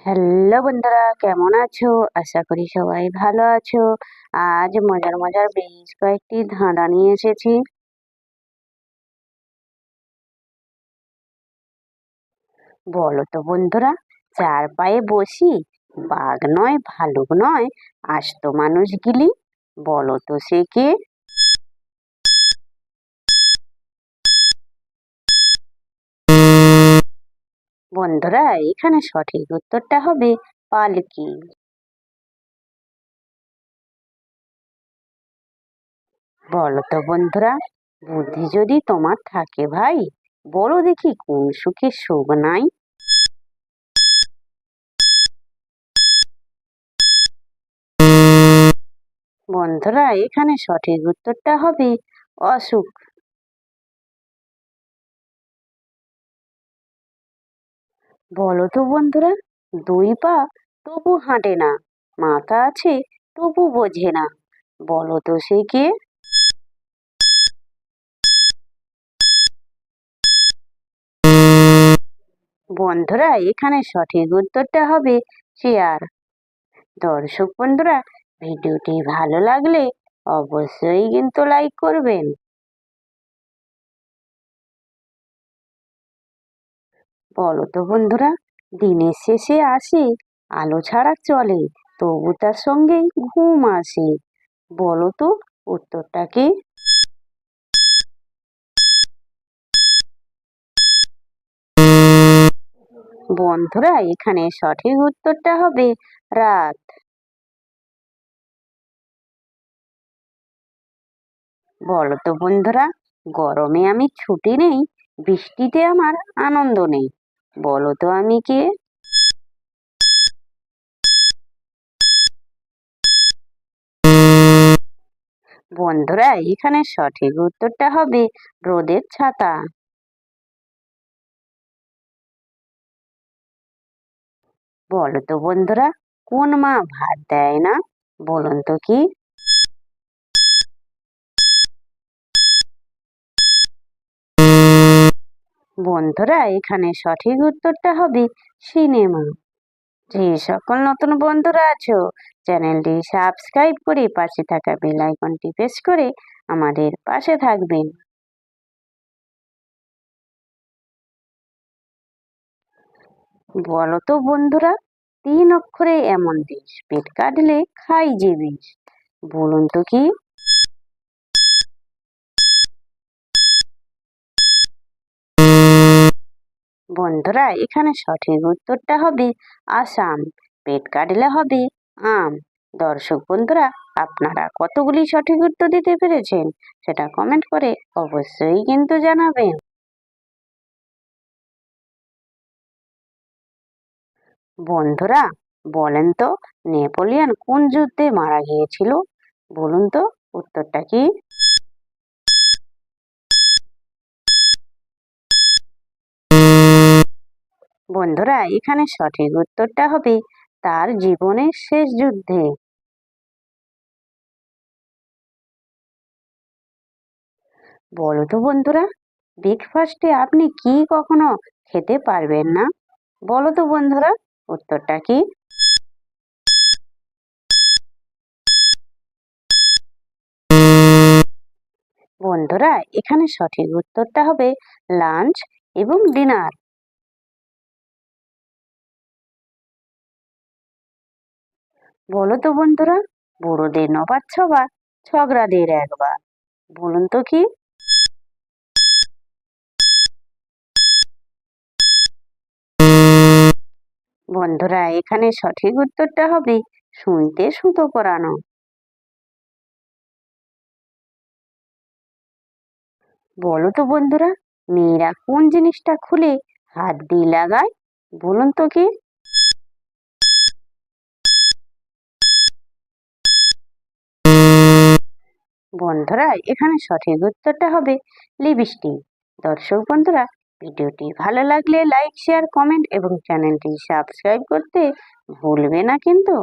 Hello বন্ধুরা, কেমন আছো? আশা করি সবাই ভালো আছো। আজ মজার মজার বেশ কয়েকটি ধাঁধা নিয়ে এসেছি। বলো তো বন্ধুরা, চার পায়ে বসি, বাঘ নয়, ভালুক নয়, আস্ত মানুষ গিলি, বলো তো সে কে? বন্ধুরা, এখানে সঠিক উত্তরটা হবে পালকি বলো তো বন্ধুরা, বুদ্ধি যদি তোমার থাকে ভাই, বলো দেখি কোন সুখে সুখ নাই। বন্ধুরা, এখানে সঠিক উত্তরটা হবে অসুখ। বলো তো বন্ধুরা, দুই পা তবু হাঁটে না, মাথা আছে তবু বোঝে না, বলো তো সে কে? বন্ধুরা, এখানে সঠিক উত্তরটা হবে চেয়ার। দর্শক বন্ধুরা, ভিডিওটি ভালো লাগলে অবশ্যই কিন্তু লাইক করবেন। বলো তো বন্ধুরা, দিনের শেষে আসে, আলো ছাড়া চলে, তবু তার সঙ্গেই ঘুম আসে। বলো তো, উত্তরটা কি? বন্ধুরা, এখানে সঠিক উত্তরটা হবে রাত। বলো তো বন্ধুরা, গরমে আমি ছুটি নেই, বৃষ্টিতে আমার আনন্দ নেই। বলো তো আমি কে? বন্ধুরা, এখানে সঠিক উত্তরটা হবে রোদের ছাতা। বলো তো বন্ধুরা, কোন মা ভাত দেয় না? বলুন তো কি? বন্ধুরা, এখানে সঠিক উত্তরটা হবে সিনেমা। যে সকল নতুন বন্ধুরা আছো, চ্যানেলটি সাবস্ক্রাইব করে পাশে থাকা বেল আইকনটি প্রেস করে আমাদের পাশে থাকবেন। বলো তো বন্ধুরা, তিন অক্ষরে এমন দেশ, পেট কাটলে খাই যে বিষ। বলুন তো কি? বন্ধুরা, এখানে সঠিক উত্তরটা হবে আসাম। পেট কাটলে হবে আম। দর্শক বন্ধুরা, আপনারা কতগুলি সঠিক উত্তর দিতে পেরেছেন সেটা কমেন্ট করে অবশ্যই কিন্তু জানাবেন। বন্ধুরা, বলেন তো, নেপোলিয়ন কোন যুদ্ধে মারা গিয়েছিল? বলুন তো, উত্তরটা কি? বন্ধুরা, এখানে সঠিক উত্তরটা হবে তার জীবনের শেষ যুদ্ধে। বলো তো বন্ধুরা ব্রেকফাস্টে আপনি কি কখনো খেতে পারবেন না? বলো তো বন্ধুরা, উত্তরটা কি? বন্ধুরা, এখানে সঠিক উত্তরটা হবে লাঞ্চ এবং ডিনার বলো তো বন্ধুরা, বুড়োদের নবার ছবার ছগড়াদের একবার। বলুন তো কি? বন্ধুরা, এখানে সঠিক উত্তরটা হবে শুনতে সুতো করানো বলো তো বন্ধুরা, মেয়েরা কোন জিনিসটা খুলে হাত দিয়ে লাগায়? বলুন তো কি? বন্ধুরা, এখানে সঠিক উত্তরটা হবে লিপস্টিক। দর্শক বন্ধুরা, ভিডিওটি ভালো লাগলে লাইক, শেয়ার, কমেন্ট এবং চ্যানেলটি সাবস্ক্রাইব করতে ভুলবে না কিন্তু।